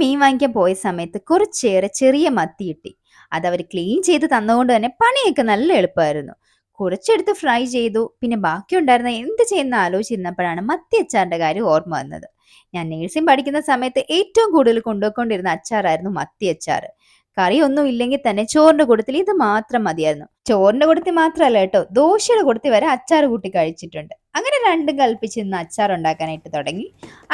മീൻ വാങ്ങിക്കാൻ പോയ സമയത്ത് കുറച്ചേറെ ചെറിയ മത്തി കിട്ടി. അതവർ ക്ലീൻ ചെയ്ത് തന്നുകൊണ്ട് തന്നെ പണിയൊക്കെ നല്ല എളുപ്പമായിരുന്നു. കുറച്ചെടുത്ത് ഫ്രൈ ചെയ്തു. പിന്നെ ബാക്കി ഉണ്ടായിരുന്ന എന്ത് ചെയ്യുന്ന ആലോചിച്ചിരുന്നപ്പോഴാണ് മത്തി അച്ചാറിന്റെ കാര്യം ഓർമ്മ വന്നത്. ഞാൻ നേഴ്സിംഗ് പഠിക്കുന്ന സമയത്ത് ഏറ്റവും കൂടുതൽ കൊണ്ടുപോയിക്കൊണ്ടിരുന്ന അച്ചാറായിരുന്നു മത്തി അച്ചാർ കറി ഒന്നും ഇല്ലെങ്കിൽ തന്നെ ചോറിന്റെ കൂട്ടത്തിൽ ഇത് മാത്രം മതിയായിരുന്നു. ചോറിന്റെ കൂട്ടത്തിൽ മാത്രമല്ല കേട്ടോ ദോശയുടെ കൂട്ടത്തിൽ വരെ അച്ചാർ കൂട്ടി കഴിച്ചിട്ടുണ്ട്. അങ്ങനെ രണ്ടും കൽപ്പിച്ച് ഇന്ന് അച്ചാർ ഉണ്ടാക്കാനായിട്ട് തുടങ്ങി.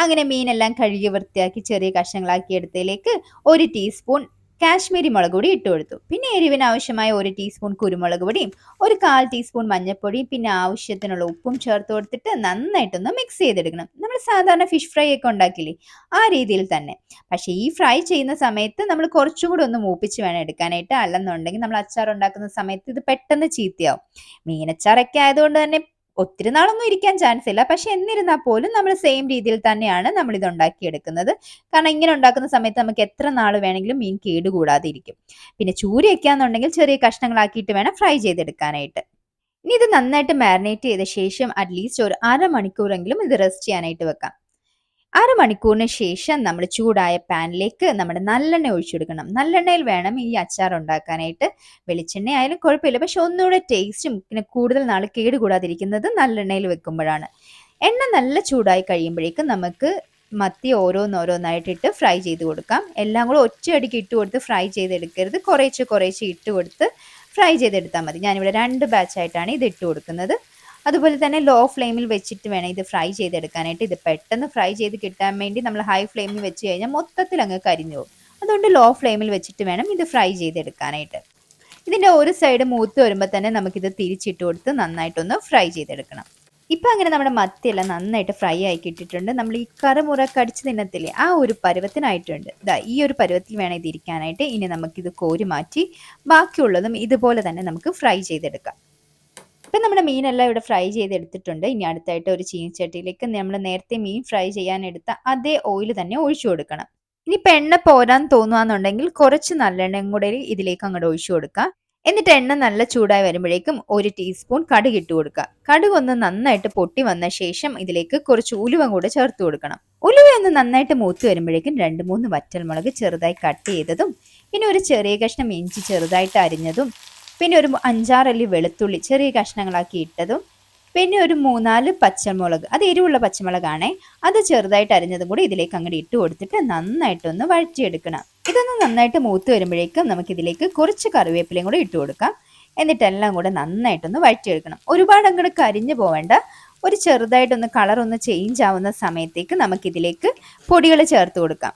അങ്ങനെ മീനെല്ലാം കഴുകി വൃത്തിയാക്കി ചെറിയ കഷ്ണങ്ങളാക്കി എടുത്തതിലേക്ക് ഒരു ടീസ്പൂൺ കാശ്മീരി മുളക് പൊടി ഇട്ട് കൊടുത്തു. പിന്നെ എരിവിന് ആവശ്യമായ ഒരു ടീസ്പൂൺ കുരുമുളക് പൊടിയും ഒരു കാൽ ടീസ്പൂൺ മഞ്ഞൾപ്പൊടിയും പിന്നെ ആവശ്യത്തിനുള്ള ഉപ്പും ചേർത്ത് കൊടുത്തിട്ട് നന്നായിട്ടൊന്ന് മിക്സ് ചെയ്തെടുക്കണം. നമ്മൾ സാധാരണ ഫിഷ് ഫ്രൈ ഒക്കെ ഉണ്ടാക്കില്ലേ? ആ രീതിയിൽ തന്നെ. പക്ഷേ ഈ ഫ്രൈ ചെയ്യുന്ന സമയത്ത് നമ്മൾ കുറച്ചും കൂടി ഒന്ന് മൂപ്പിച്ച് വേണം എടുക്കാനായിട്ട്. അല്ലെന്നുണ്ടെങ്കിൽ നമ്മൾ അച്ചാർ ഉണ്ടാക്കുന്ന സമയത്ത് ഇത് പെട്ടെന്ന് ചീത്തയാവും. മീനച്ചാറൊക്കെ ആയതുകൊണ്ട് തന്നെ ഒത്തിരി നാളൊന്നും ഇരിക്കാൻ ചാൻസ് ഇല്ല. പക്ഷെ എന്നിരുന്നാൽ പോലും നമ്മൾ സെയിം രീതിയിൽ തന്നെയാണ് നമ്മൾ ഇത് ഉണ്ടാക്കിയെടുക്കുന്നത്. കാരണം ഇങ്ങനെ ഉണ്ടാക്കുന്ന സമയത്ത് നമുക്ക് എത്ര നാൾ വേണമെങ്കിലും മീൻ കേടുകൂടാതെ ഇരിക്കും പിന്നെ ചൂരി ആണെന്നുണ്ടെങ്കിൽ ചെറിയ കഷ്ണങ്ങളാക്കിയിട്ട് വേണം ഫ്രൈ ചെയ്തെടുക്കാനായിട്ട്. ഇനി ഇത് നന്നായിട്ട് മാരിനേറ്റ് ചെയ്ത ശേഷം അറ്റ്ലീസ്റ്റ് ഒരു അരമണിക്കൂറെങ്കിലും ഇത് റെസ്റ്റ് ചെയ്യാനായിട്ട് വെക്കാം. അരമണിക്കൂറിന് ശേഷം നമ്മൾ ചൂടായ പാനിലേക്ക് നമ്മുടെ നല്ലെണ്ണ ഒഴിച്ചെടുക്കണം. നല്ലെണ്ണയിൽ വേണം ഈ അച്ചാർ ഉണ്ടാക്കാനായിട്ട്. വെളിച്ചെണ്ണ ആയാലും കുഴപ്പമില്ല. പക്ഷെ ഒന്നുകൂടെ ടേസ്റ്റും പിന്നെ കൂടുതൽ നാൾ കേടുകൂടാതിരിക്കുന്നത് നല്ലെണ്ണയിൽ വെക്കുമ്പോഴാണ്. എണ്ണ നല്ല ചൂടായി കഴിയുമ്പോഴേക്കും നമുക്ക് മത്തി ഓരോന്നോരോന്നായിട്ടിട്ട് ഫ്രൈ ചെയ്ത് കൊടുക്കാം. എല്ലാം കൂടെ ഒറ്റയടിക്ക് ഇട്ട് കൊടുത്ത് ഫ്രൈ ചെയ്തെടുക്കരുത്. കുറേശ്ശെ കുറേശ്ശെ ഇട്ട് കൊടുത്ത് ഫ്രൈ ചെയ്തെടുത്താൽ മതി. ഞാനിവിടെ രണ്ട് ബാച്ചായിട്ടാണ് ഇത് ഇട്ട് കൊടുക്കുന്നത്. അതുപോലെ തന്നെ ലോ ഫ്ലെയിമിൽ വെച്ചിട്ട് വേണം ഇത് ഫ്രൈ ചെയ്തെടുക്കാനായിട്ട്. ഇത് പെട്ടെന്ന് ഫ്രൈ ചെയ്ത് കിട്ടാൻ വേണ്ടി നമ്മൾ ഹൈ ഫ്ലെയിമിൽ വെച്ച് കഴിഞ്ഞാൽ മൊത്തത്തിൽ അങ്ങ് കരിഞ്ഞു പോകും. അതുകൊണ്ട് ലോ ഫ്ലെയിമിൽ വെച്ചിട്ട് വേണം ഇത് ഫ്രൈ ചെയ്തെടുക്കാനായിട്ട്. ഇതിന്റെ ഒരു സൈഡ് മൂത്ത് വരുമ്പോൾ തന്നെ നമുക്കിത് തിരിച്ചിട്ട് കൊടുത്ത് നന്നായിട്ടൊന്ന് ഫ്രൈ ചെയ്തെടുക്കണം. ഇപ്പം അങ്ങനെ നമ്മുടെ മത്തിയെല്ലാം നന്നായിട്ട് ഫ്രൈ ആയി കിട്ടിയിട്ടുണ്ട്. നമ്മൾ ഈ കറുമുറ കടിച്ച് തിന്നത്തില്ലേ ആ ഒരു പരുവത്തിനായിട്ടുണ്ട്. ഇതാ ഈ ഒരു പരുവത്തിൽ വേണം ഇത് ഇരിക്കാനായിട്ട്. ഇനി നമുക്കിത് കോരി മാറ്റി ബാക്കിയുള്ളതും ഇതുപോലെ തന്നെ നമുക്ക് ഫ്രൈ ചെയ്തെടുക്കാം. ഇപ്പം നമ്മുടെ മീനെല്ലാം ഇവിടെ ഫ്രൈ ചെയ്തെടുത്തിട്ടുണ്ട്. ഇനി അടുത്തായിട്ട് ഒരു ചീനിച്ചട്ടിയിലേക്ക് നമ്മൾ നേരത്തെ മീൻ ഫ്രൈ ചെയ്യാൻ എടുത്ത അതേ ഓയിൽ തന്നെ ഒഴിച്ചു കൊടുക്കണം. ഇനിയിപ്പോൾ എണ്ണ പോരാൻ തോന്നുകയെന്നുണ്ടെങ്കിൽ കുറച്ച് നല്ലെണ്ണയും കൂടെ ഇതിലേക്ക് അങ്ങോട്ട് ഒഴിച്ചു കൊടുക്കുക. എന്നിട്ട് എണ്ണ നല്ല ചൂടായി വരുമ്പോഴേക്കും ഒരു ടീസ്പൂൺ കടുക് ഇട്ട് കൊടുക്കുക. കടുക് ഒന്ന് നന്നായിട്ട് പൊട്ടി വന്ന ശേഷം ഇതിലേക്ക് കുറച്ച് ഉലുവ കൂടെ ചേർത്ത് കൊടുക്കണം. ഉലുവ ഒന്ന് നന്നായിട്ട് മൂത്ത് വരുമ്പോഴേക്കും രണ്ട് മൂന്ന് വറ്റൽമുളക് ചെറുതായി കട്ട് ചെയ്തതും പിന്നെ ഒരു ചെറിയ കഷ്ണം ഇഞ്ചി ചെറുതായിട്ട് അരിഞ്ഞതും പിന്നെ ഒരു അഞ്ചാറല്ലി വെളുത്തുള്ളി ചെറിയ കഷ്ണങ്ങളാക്കി ഇട്ടതും പിന്നെ ഒരു മൂന്നാൽ പച്ചമുളക് അത് എരിവുള്ള പച്ചമുളകാണേ അത് ചെറുതായിട്ട് അരിഞ്ഞതും കൂടി ഇതിലേക്ക് അങ്ങോട്ട് ഇട്ട് കൊടുത്തിട്ട് നന്നായിട്ടൊന്ന് വഴറ്റിയെടുക്കണം. ഇതൊന്ന് നന്നായിട്ട് മൂത്ത് വരുമ്പോഴേക്കും നമുക്ക് ഇതിലേക്ക് കുറച്ച് കറിവേപ്പിലയും കൂടെ ഇട്ട് കൊടുക്കാം. എന്നിട്ടെല്ലാം കൂടെ നന്നായിട്ടൊന്ന് വഴറ്റിയെടുക്കണം. ഒരുപാട് അങ്ങോട്ട് കരിഞ്ഞു പോവേണ്ട. ഒരു ചെറുതായിട്ടൊന്ന് കളർ ഒന്ന് ചേഞ്ച് ആവുന്ന സമയത്തേക്ക് നമുക്കിതിലേക്ക് പൊടികൾ ചേർത്ത് കൊടുക്കാം.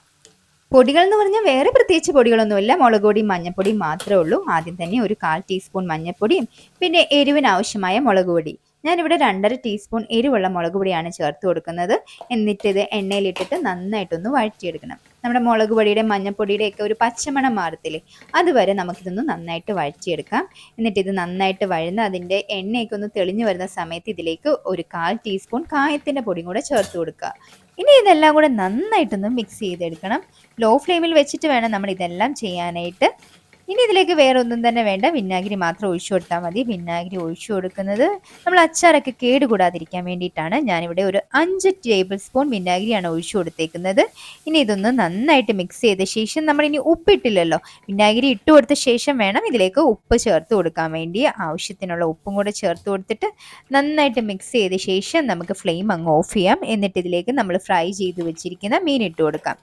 പൊടികൾ എന്ന് പറഞ്ഞാൽ വേറെ പ്രത്യേകിച്ച് പൊടികളൊന്നുമില്ല. മുളക് പൊടിയും മഞ്ഞപ്പൊടി മാത്രമേ ഉള്ളൂ. ആദ്യം തന്നെ ഒരു കാൽ ടീസ്പൂൺ മഞ്ഞപ്പൊടിയും പിന്നെ എരിവിന് ആവശ്യമായ മുളക് പൊടി. ഞാനിവിടെ രണ്ടര ടീസ്പൂൺ എരിവുള്ള മുളക് പൊടിയാണ് ചേർത്ത് കൊടുക്കുന്നത്. എന്നിട്ട് ഇത് എണ്ണയിലിട്ടിട്ട് നന്നായിട്ടൊന്ന് വഴറ്റിയെടുക്കണം. നമ്മുടെ മുളക് പൊടിയുടെ മഞ്ഞപ്പൊടിയുടെ ഒക്കെ ഒരു പച്ചമണം മാറത്തില്ലേ? അതുവരെ നമുക്കിതൊന്ന് നന്നായിട്ട് വഴറ്റിയെടുക്കാം. എന്നിട്ട് ഇത് നന്നായിട്ട് വഴുന്ന് അതിന്റെ എണ്ണയൊക്കെ ഒന്ന് തെളിഞ്ഞു വരുന്ന സമയത്ത് ഇതിലേക്ക് ഒരു കാൽ ടീസ്പൂൺ കായത്തിന്റെ പൊടിയും കൂടെ ചേർത്ത് കൊടുക്കുക. ഇനി ഇതെല്ലാം കൂടെ നന്നായിട്ടൊന്ന് മിക്സ് ചെയ്തെടുക്കണം. ലോ ഫ്ലെയിമിൽ വെച്ചിട്ട് വേണം നമ്മൾ ഇതെല്ലാം ചെയ്യാനായിട്ട്. ഇനി ഇതിലേക്ക് വേറെ ഒന്നും തന്നെ വേണ്ട. വിനാഗിരി മാത്രം ഒഴിച്ചു കൊടുത്താൽ മതി. വിനാഗിരി ഒഴിച്ചു കൊടുക്കുന്നത് നമ്മൾ അച്ചാറൊക്കെ കേടുകൂടാതിരിക്കാൻ വേണ്ടിയിട്ടാണ്. ഞാനിവിടെ ഒരു അഞ്ച് ടേബിൾ സ്പൂൺ വിനാഗിരിയാണ് ഒഴിച്ചു കൊടുത്തേക്കുന്നത്. ഇനി ഇതൊന്ന് നന്നായിട്ട് മിക്സ് ചെയ്ത ശേഷം നമ്മൾ ഇനി ഉപ്പിട്ടില്ലല്ലോ. വിനാഗിരി ഇട്ട് കൊടുത്ത ശേഷം വേണം ഇതിലേക്ക് ഉപ്പ് ചേർത്ത് കൊടുക്കാൻ വേണ്ടി. ആവശ്യത്തിനുള്ള ഉപ്പും കൂടെ ചേർത്ത് കൊടുത്തിട്ട് നന്നായിട്ട് മിക്സ് ചെയ്ത ശേഷം നമുക്ക് ഫ്ലെയിം അങ്ങ് ഓഫ് ചെയ്യാം. എന്നിട്ട് ഇതിലേക്ക് നമ്മൾ ഫ്രൈ ചെയ്ത് വെച്ചിരിക്കുന്ന മീൻ ഇട്ട് കൊടുക്കാം.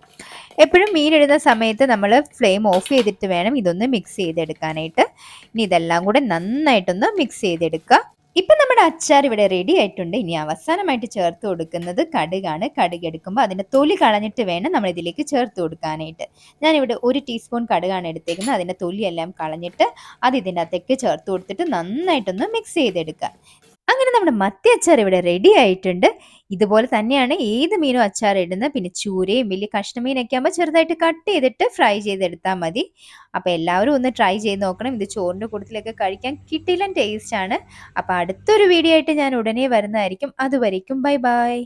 എപ്പോഴും മീൻ ഇടുന്ന സമയത്ത് നമ്മൾ ഫ്ലെയിം ഓഫ് ചെയ്തിട്ട് വേണം ഇതൊന്ന് മിക്സ് ചെയ്തെടുക്കാനായിട്ട്. ഇനി ഇതെല്ലാം കൂടെ നന്നായിട്ടൊന്ന് മിക്സ് ചെയ്തെടുക്കുക. ഇപ്പം നമ്മുടെ അച്ചാർ ഇവിടെ റെഡി ആയിട്ടുണ്ട്. ഇനി അവസാനമായിട്ട് ചേർത്ത് കൊടുക്കുന്നത് കടുകാണ്. കടുക് എടുക്കുമ്പോൾ അതിന്റെ തൊലി കളഞ്ഞിട്ട് വേണം നമ്മൾ ഇതിലേക്ക് ചേർത്ത് കൊടുക്കാനായിട്ട്. ഞാനിവിടെ ഒരു ടീസ്പൂൺ കടുകാണ് എടുത്തേക്കുന്നത്. അതിന്റെ തൊലിയെല്ലാം കളഞ്ഞിട്ട് അത് ഇതിന്റെ അകത്തേക്ക് ചേർത്ത് കൊടുത്തിട്ട് നന്നായിട്ടൊന്ന് മിക്സ് ചെയ്തെടുക്കുക. അങ്ങനെ നമ്മുടെ മത്തി അച്ചാർ ഇവിടെ റെഡി ആയിട്ടുണ്ട്. ഇതുപോലെ തന്നെയാണ് ഏത് മീനും അച്ചാർ ഇടുന്നത്. പിന്നെ ചൂരയും വലിയ കഷ്ണമീനൊക്കെ ആകുമ്പോൾ ചെറുതായിട്ട് കട്ട് ചെയ്തിട്ട് ഫ്രൈ ചെയ്തെടുത്താൽ മതി. അപ്പോൾ എല്ലാവരും ഒന്ന് ട്രൈ ചെയ്ത് നോക്കണം. ഇത് ചോറിന്റെ കൂട്ടത്തിലൊക്കെ കഴിക്കാൻ കിട്ടിയില്ല ടേസ്റ്റ് ആണ്. അപ്പോൾ അടുത്തൊരു വീഡിയോ ആയിട്ട് ഞാൻ ഉടനെ വരുന്നതായിരിക്കും. അതുവരേക്കും ബൈ ബൈ.